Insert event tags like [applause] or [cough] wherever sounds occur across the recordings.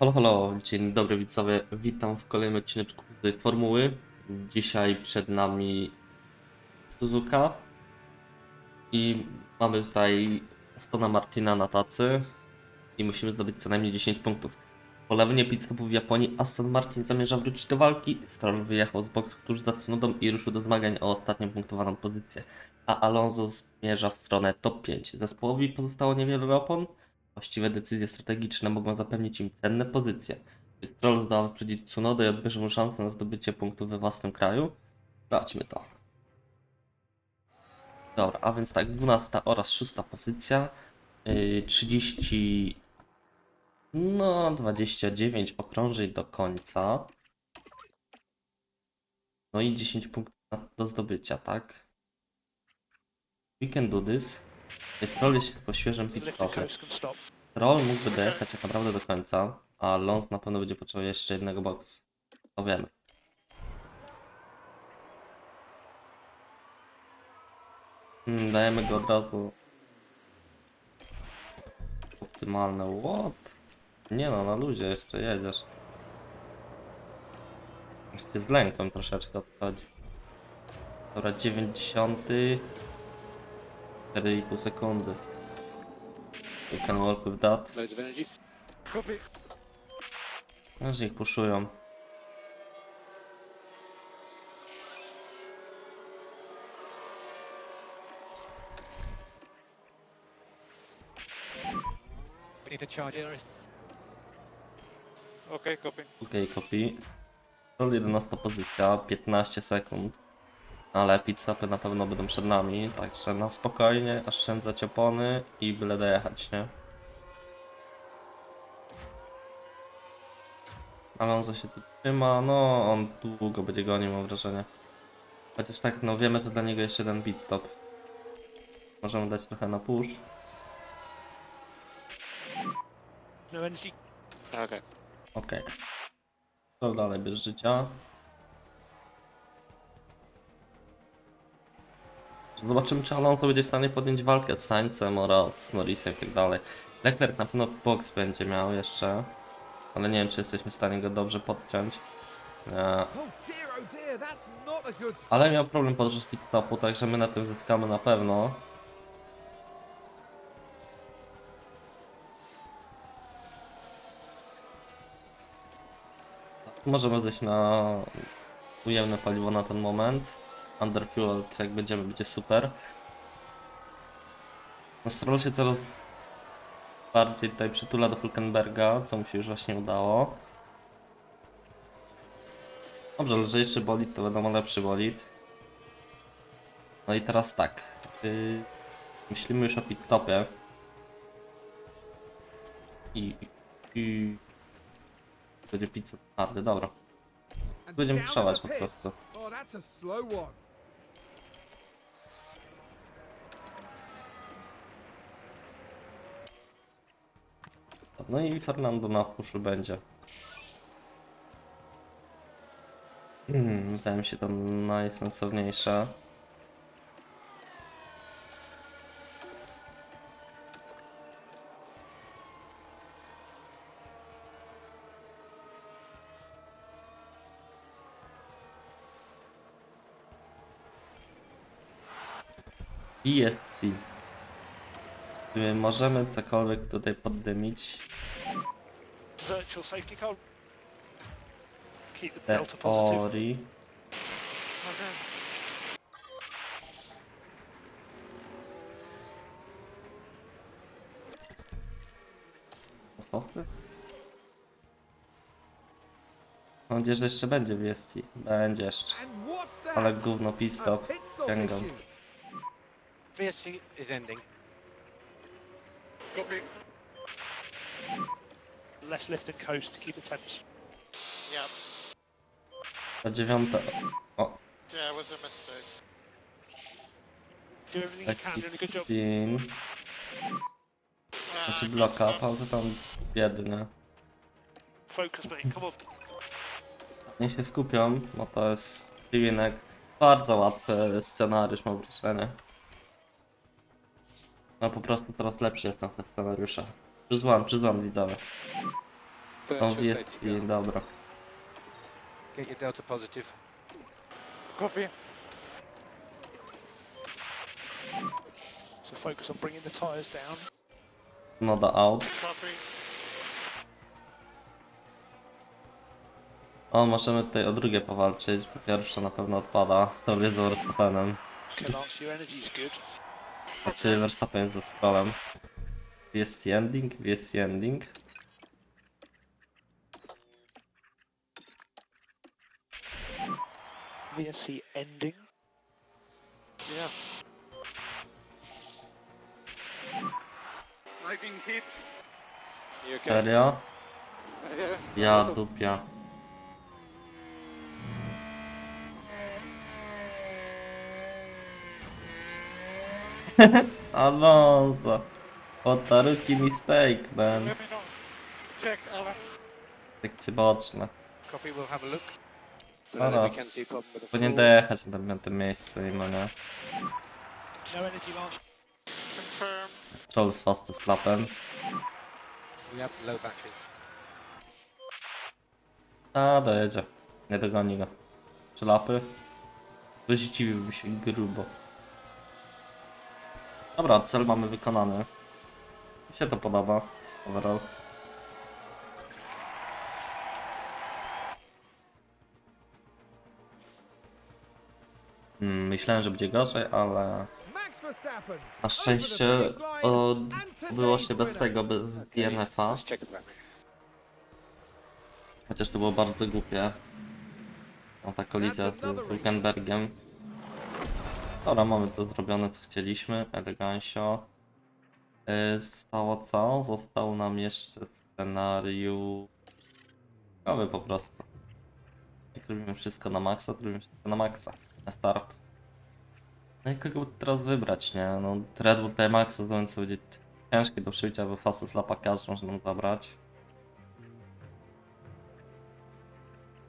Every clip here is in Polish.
Halo, halo, dzień dobry widzowie, witam w kolejnym odcineczku z Formuły. Dzisiaj przed nami Suzuka i mamy tutaj Stona Martina na tacy i musimy zdobyć co najmniej 10 punktów. Po lewnie pit stopu w Japonii Aston Martin zamierza wrócić do walki, Stroll wyjechał z boku tuż za Tsunodą i ruszył do zmagań o ostatnią punktowaną pozycję, a Alonso zmierza w stronę top 5. Zespołowi pozostało niewiele opon, Właściwe decyzje strategiczne mogą zapewnić im cenne pozycje. Czy Stroll zdoła wyprzedzić Tsunodę i odbierze mu szansę na zdobycie punktów we własnym kraju? Sprawdźmy to. Dobra, a więc tak, 12 oraz 6 pozycja. Yy, 30. No, 29 okrążeń do końca. No i 10 punktów do zdobycia, tak? We can do this. Stroll jest po świeżym pit Lifted stopie. coast can stop. Troll mógłby dojechać tak naprawdę do końca, a Lons na pewno będzie potrzebował jeszcze jednego boksu. To wiemy. Hmm, dajemy go od razu. Optymalne. What? Nie no, na luzie jeszcze jedziesz. Jeszcze z lęką troszeczkę odchodzi. Dobra, 90. 4,5 sekundy. You can work with that. Loads of energy. Copy. Aż ich puszują. We need to charge here. Okay, copy. Okej, copy. Roll 11 pozycja, 15 sekund. Ale pizzapy na pewno będą przed nami, także na spokojnie, oszczędzać opony i byle dojechać, nie? Alonso się tu trzyma, no on długo będzie gonił mam wrażenie. Chociaż tak, no wiemy, to dla niego jeszcze jeden pit stop. Możemy dać trochę na push. No energy. Okay. Okej. To dalej bez życia. Zobaczymy, czy Alonso będzie w stanie podjąć walkę z Sainzem oraz Norrisem i tak dalej. Leclerc na pewno box będzie miał jeszcze. Ale nie wiem, czy jesteśmy w stanie go dobrze podciąć. Nie. Oh oh. Ale miał problem podczas pit stopu, także my na tym zyskamy na pewno. Możemy zejść na ujemne paliwo na ten moment. Underfueled jak będziemy, będzie super. No Stroll się coraz bardziej tutaj przytula do Hulkenberga, co mu się już właśnie udało. Dobrze, lżejszy bolid to wiadomo lepszy bolid. No i teraz tak. Yy, myślimy już o pit stopie. I, i będzie pizza twardy, dobra. Będziemy przełać po prostu. No i Fernando na puszu będzie. Hmm, wydaje mi się to najsensowniejsze. I jest możemy cokolwiek tutaj poddymić? Virtual safety car. Keep the delta positive. Teorii. Okay. Softy? Mam nadzieję, że jeszcze będzie w. Będzie jeszcze. Ale gówno pit stop. VSC is ending. Copy. Less lifted coast to keep the temps. Yeah. A dziewiąta. O, Yeah, it was a mistake. Do everything you can, taki doing a good job. spin. Ah, Znaczy messed up. ale to tam biedny. Focus, mate. Come on. Nie się skupią, bo to jest piwinek. Bardzo łatwy scenariusz mam wrażenie. No po prostu coraz lepszy jestem w tych scenariuszach. Przyzłam, przyzłam widzowie. No to a safety jest i gun. dobra. Delta positive. Copy. So focus on bringing the tyres down. Noda out. Copy. O, możemy tutaj o drugie powalczyć. Po pierwsze na pewno odpada. To jest z Verstappenem. Lance, your energy's good. Znaczy Verstappen jest ze Strollem. VSC ending, VSC ending. VSC ending. Yeah. Been hit. You okay? Serio? Yeah. Ja dupia. Alonso. [laughs] A rookie mistake, man. Check, Alan. Sekcje boczne. Copy, we'll have a look. But No, I no. think we can see a problem with the Powinien dojechać na tym piątym miejscu i no nie. No energy, Lance. Confirm. Troll z fastest lapem. We have low battery. A, dojedzie. Nie dogoni go. Trzy lapy. Zdziwiłby się grubo. Dobra, cel mamy wykonany. Mi się to podoba. Overall. Hmm, myślałem, że będzie gorzej, ale na szczęście o, było się bez tego, bez DNF-a. Chociaż to było bardzo głupie. Ta kolizja z Hülkenbergiem. Dobra, mamy to zrobione co chcieliśmy. Elegancio. Yy, Zostało co? Został nam jeszcze scenariusz. Nowy po prostu. Jak robimy wszystko na maksa, to robimy wszystko na maksa. Na start. No i kogo teraz wybrać, nie? No Red Bull tutaj maksa, to będzie będzie ciężkie do przyjścia, bo Fastest Lapa każdy może nam zabrać.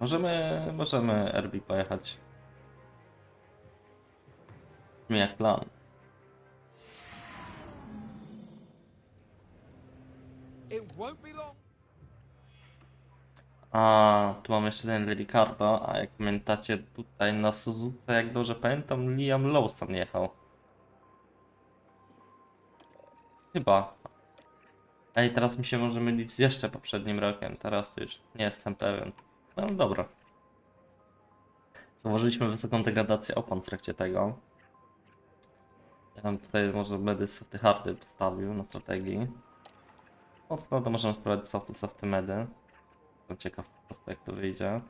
Możemy, możemy RB pojechać. Brzmi jak plan. A tu mamy jeszcze ten Ricardo, a jak pamiętacie tutaj na Suzuce, jak dobrze pamiętam, Liam Lawson jechał. Chyba. Ej, teraz mi się może mylić z jeszcze poprzednim rokiem, teraz to już nie jestem pewien. No dobra. Zauważyliśmy wysoką degradację opon w trakcie tego. Ja bym tutaj może będę softy hardy postawił na strategii. Mocno to możemy sprawdzić softy softy medy. Jestem ciekaw po prostu jak to wyjdzie.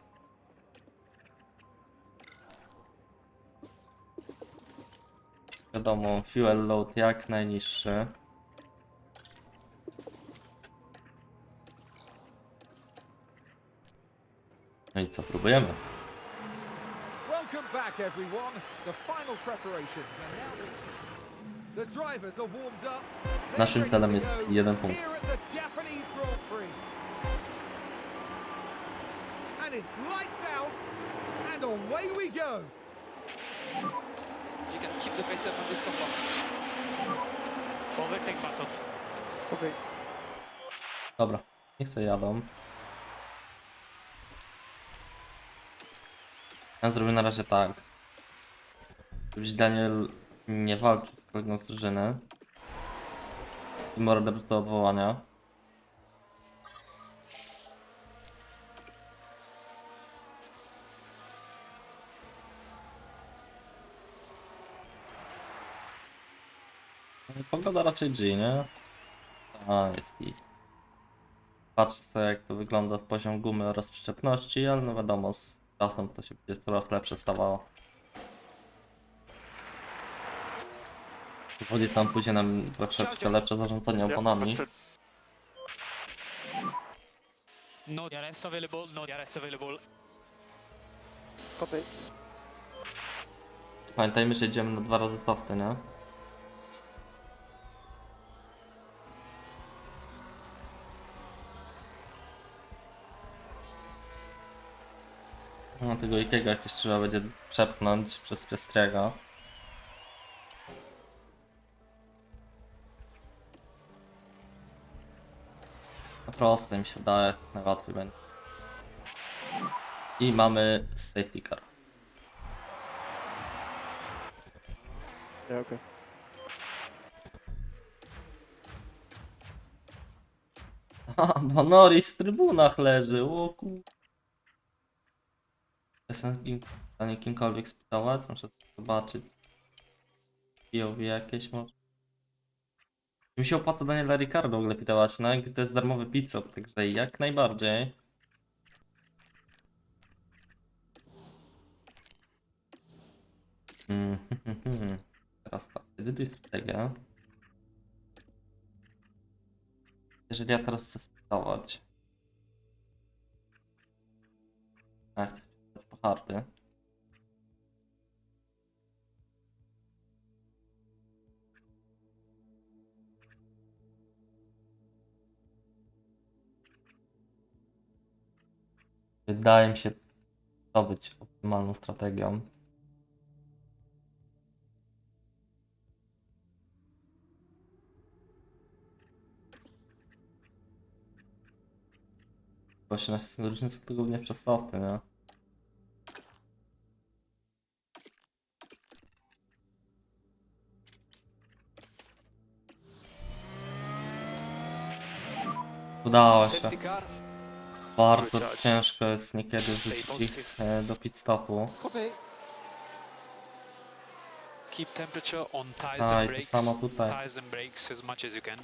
Wiadomo, fuel load jak najniższy. No i co, próbujemy? Welcome back, everyone. The final preparations are now. Naszym celem jest jeden punkt. Here at the Japanese Grand Prix. And it's lights out, and away we go. You can keep the pace up on this compound. Well, they take back on. Okay. Dobra, niech sobie jadą. Ja zrobię na razie tak. Żebyś Daniel nie walczył z z drużyny. I morder do odwołania. Pogoda raczej G, nie? A, jest. Patrzę sobie jak to wygląda poziom gumy oraz przyczepności, ale no wiadomo, z czasem to się będzie coraz lepsze stawało. Wchodzi tam później nam troszeczkę lepsze zarządzanie oponami. No DRS available, no DRS available. Copy. Pamiętajmy, że idziemy na dwa razy softy, nie? No tego Ikiego jakieś trzeba będzie przepchnąć przez Pestriego. Proste mi się wydaje, najłatwiej będzie. I mamy safety car. Yeah, okay. [laughs] A, bo Norris w trybunach leży, o kur... Jestem kim, a nie kimkolwiek spytałać, muszę zobaczyć. POV jakieś może. Mi się opłaca Daniela Ricardo w ogóle pitować, no to jest darmowy pizza, także jak najbardziej. Mm, Teraz tak, edytuj strategię. Jeżeli ja teraz chcę spytać. Tak, hardy. Wydaje mi się to być optymalną strategią. Właśnie na różnicę to głównie przez softy, nie? Udało się. Bardzo ciężko jest niekiedy wrzucić ich e, do pit stopu. Keep temperature on tires A, and i to brakes. samo tutaj. Tires and brakes as much as you can.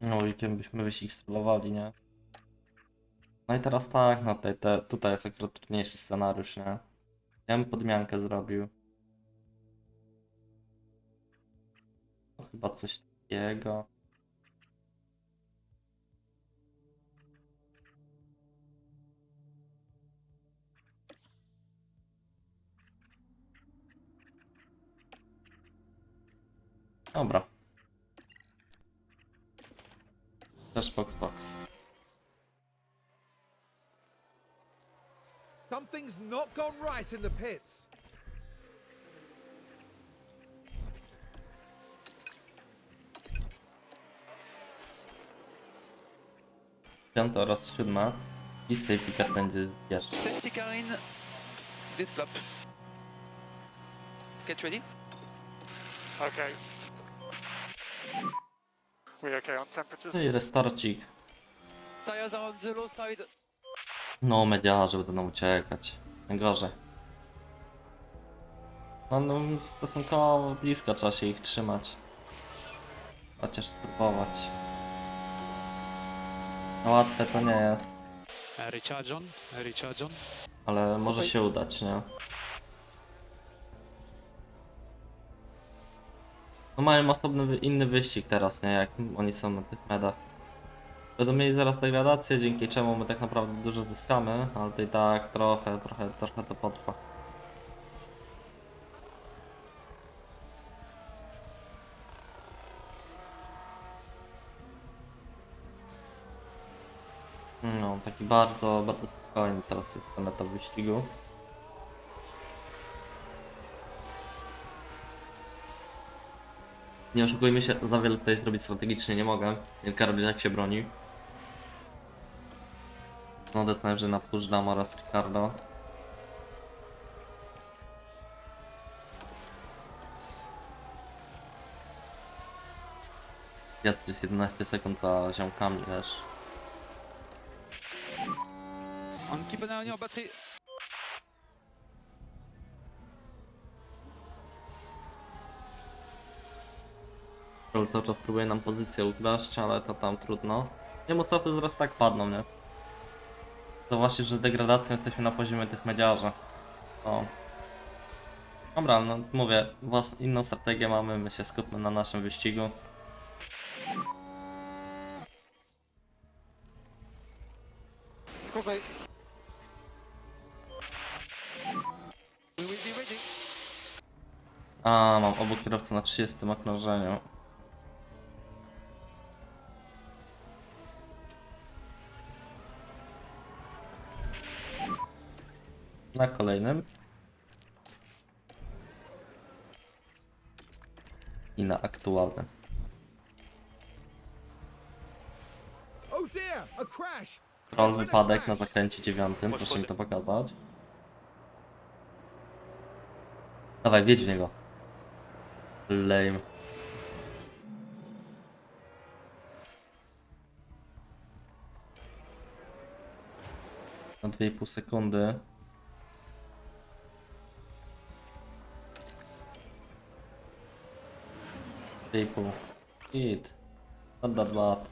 No i kim byśmy wyścig spróbowali, nie? No i teraz tak, no tutaj, te, tutaj jest akurat trudniejszy scenariusz, nie? Ja bym podmiankę zrobił. To chyba coś takiego. Dobra. Też box box. Something's not gone right in the pits. Piąta oraz siódma. I safety car będzie pierwszy. Safety car in this lap. Get ready. Okay. We okay on temperatures? No i restarcik. Side. No, mediarze będą uciekać. Najgorzej. No, no, stosunkowo blisko trzeba się ich trzymać. Chociaż spróbować. No łatwe to nie jest, recharge on. Recharge on. ale może się udać, nie? No mają osobny, inny wyścig teraz, nie? Jak oni są na tych medach. Będą mieli zaraz degradację, dzięki czemu my tak naprawdę dużo zyskamy, ale to i tak trochę, trochę, trochę to potrwa. No, taki bardzo, bardzo spokojny teraz jest ten etap wyścigu. Nie oszukujmy się, za wiele tutaj zrobić strategicznie nie mogę. Karolina jak się broni. No decembrze na Pushdam oraz Ricardo. Jest jest 11 sekund za ziomkami też. On keep an eye on Troll cały czas próbuje nam pozycję ukraść, ale to tam trudno. Nie mu co, to zaraz tak padną, nie? To właśnie, że degradacją jesteśmy na poziomie tych mediarzy. No. Dobra, no mówię, włas inną strategię mamy, my się skupmy na naszym wyścigu. Ready. A, mam obu kierowcę na 30 okrążeniu. Na kolejnym. I na aktualnym. Oh. Troll wypadek na zakręcie dziewiątym, proszę mi to pokazać. Dawaj, wiedź w niego. Lame. Na 2,5 sekundy. Pół. Hit. Not that bad.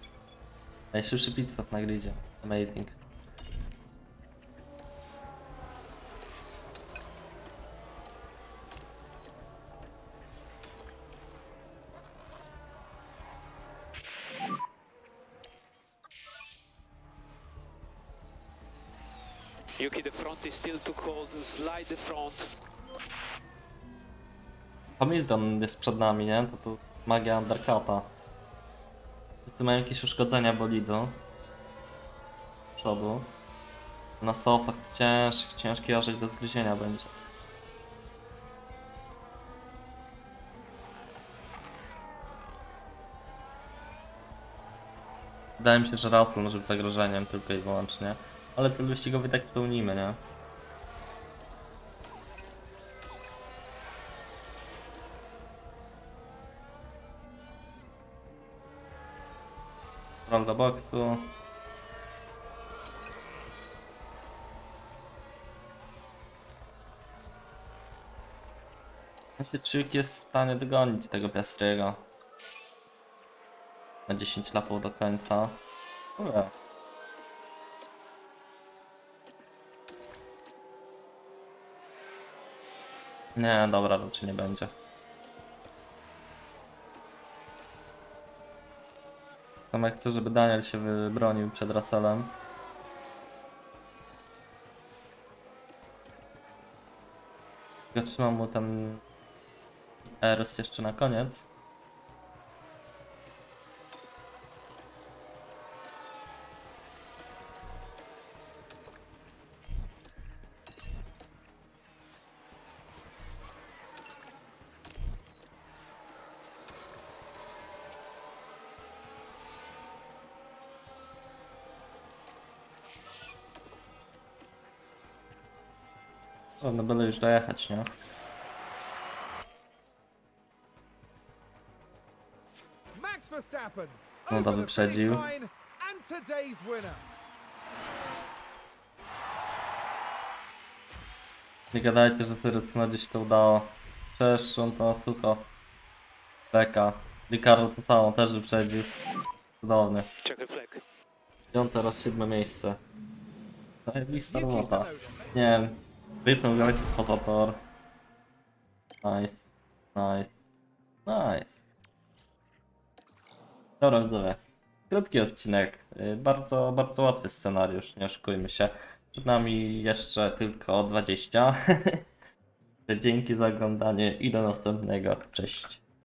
Najszybszy pit stop na gridzie. Amazing. Yuki, the front is still too cold. Slide the front. Hamilton jest przed nami, nie? To tu magia undercuta. Tu mają jakieś uszkodzenia bolidu. Przodu. Na softach ciężki, ciężki orzech do zgryzienia będzie. Wydaje mi się, że Rastel może być zagrożeniem tylko i wyłącznie. Ale cel wyścigowy tak spełnimy, nie? Roll do boksu. Znaczy, Czyk jest w stanie dogonić tego Piastriego. Na 10 lapów do końca. Dobra. Nie, dobra, raczej nie będzie. Sam jak chcę, żeby Daniel się wybronił przed Russellem. Ja trzymam mu ten RS jeszcze na koniec. O, no byle już dojechać, nie? Max Verstappen. No to wyprzedził. finish line and today's winner. Nie gadajcie, że Syrycyna gdzieś to udało. Przecież on to na sucho. Beka. Ricardo to samo, też wyprzedził. Cudownie. Flag. Piąte oraz siódme miejsce. Zajebista Yuki robota. Tsunoda. Nie wiem. Wypnął galaki spoza tor. Nice. Nice. Nice. Dobra widzowie. Krótki odcinek. Y, Bardzo, bardzo łatwy scenariusz, nie oszukujmy się. Przed nami jeszcze tylko 20. [laughs] Dzięki za oglądanie i do następnego. Cześć.